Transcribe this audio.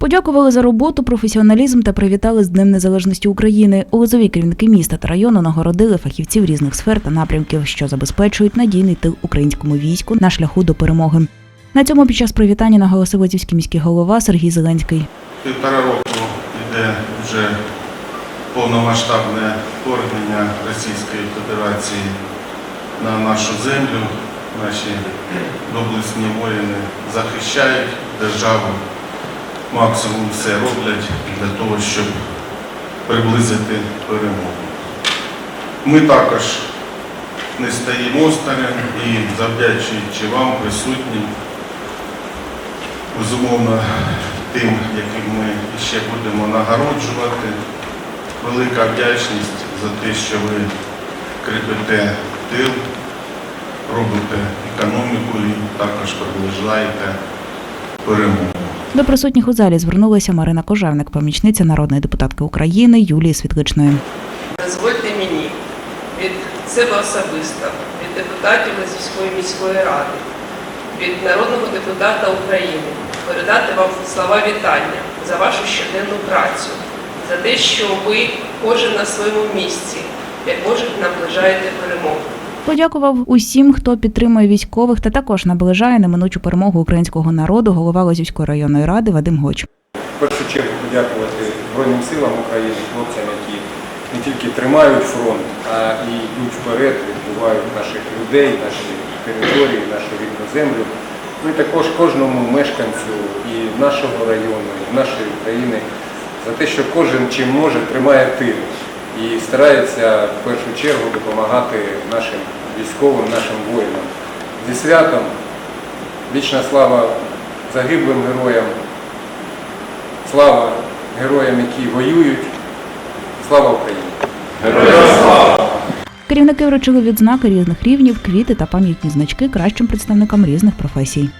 Подякували за роботу, професіоналізм та привітали з Днем Незалежності України. Лозові керівники міста та району нагородили фахівців різних сфер та напрямків, що забезпечують надійний тил українському війську на шляху до перемоги. На цьому під час привітання наголосив Лозівський міський голова Сергій Зеленський. Півтора року йде вже повномасштабне вторгнення Російської Федерації на нашу землю. Наші доблесні воїни захищають державу, максимум все роблять для того, щоб приблизити перемогу. Ми також не стоїмо осторонь і завдячуючи вам, присутнім, безумовно, тим, яким ми ще будемо нагороджувати. Велика вдячність за те, що ви кріпите тил, робите економіку і також приближаєте перемогу. До присутніх у залі звернулася Марина Кожевник, помічниця народної депутатки України Юлії Світличної. Дозвольте мені від себе особисто, від депутатів Лазівської міської ради, від народного депутата України передати вам слова вітання за вашу щоденну працю, за те, що ви кожен на своєму місці, як можете, наближаєте перемогу. Подякував усім, хто підтримує військових та також наближає неминучу перемогу українського народу. Голова Лозівської районної ради Вадим Гоч. В першу чергу подякувати Збройним силам України, хлопцям, які не тільки тримають фронт, а і йдуть вперед, відбувають наших людей, наші території, нашу рідну землю. Ну і також кожному мешканцю і нашого району, і нашої країни за те, що кожен чим може тримає тил і старається в першу чергу допомагати нашим військовим, нашим воїнам. Зі святом вічна слава загиблим героям, Слава героям, які воюють. Слава Україні! Героям слава! Керівники вручили відзнаки різних рівнів, квіти та пам'ятні значки кращим представникам різних професій.